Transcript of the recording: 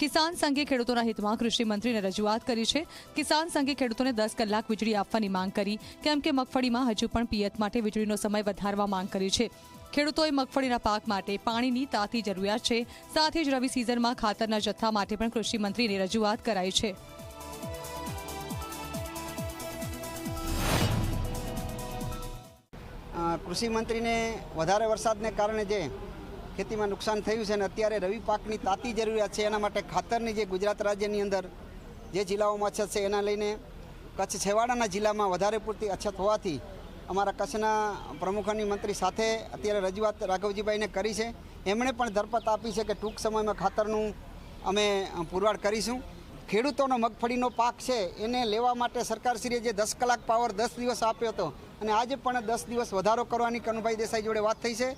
કિસાન સંઘે ખેડૂતોના હિતમાં કૃષિ મંત્રીને રજૂઆત કરી છે. કિસાન સંઘે ખેડૂતોને દસ કલાક વીજળી આપવાની માંગ કરી. કેમ કે મગફળીમાં હજુ પણ પિયત માટે વીજળીનો સમય વધારવા માંગ કરી છે. ખેડૂતોએ મગફળીના પાક માટે પાણીની તાતી જરૂરિયાત છે. સાથે જ રવિ સિઝનમાં ખાતરના જથ્થા માટે પણ કૃષિ મંત્રીને રજૂઆત કરાઈ છે. કૃષિમંત્રીને કૃષિ મંત્રીને વધારે વરસાદને કારણે જે ખેતીમાં નુકસાન થયું છે અને અત્યારે રવિ પાકની તાતી જરૂરિયાત છે એના માટે ખાતરની જે ગુજરાત રાજ્યની અંદર જે જિલ્લાઓમાં અછત છે એના લઈને કચ્છ છેવાડાના જિલ્લામાં વધારે પૂરતી અછત હોવાથી અમારા કચ્છના પ્રમુખની મંત્રી સાથે અત્યારે રજૂઆત રાઘવજીભાઈને કરી છે. એમણે પણ ધરપત આપી છે કે ટૂંક સમયમાં ખાતરનું અમે પુરવાડ કરીશું. ખેડૂતોનો મગફળીનો પાક છે એને લેવા માટે સરકારશ્રીએ જે દસ કલાક પાવર દસ દિવસ આપ્યો હતો અને આજે પણ દસ દિવસ વધારો કરવાની કનુભાઈ દેસાઈ જોડે વાત થઈ છે.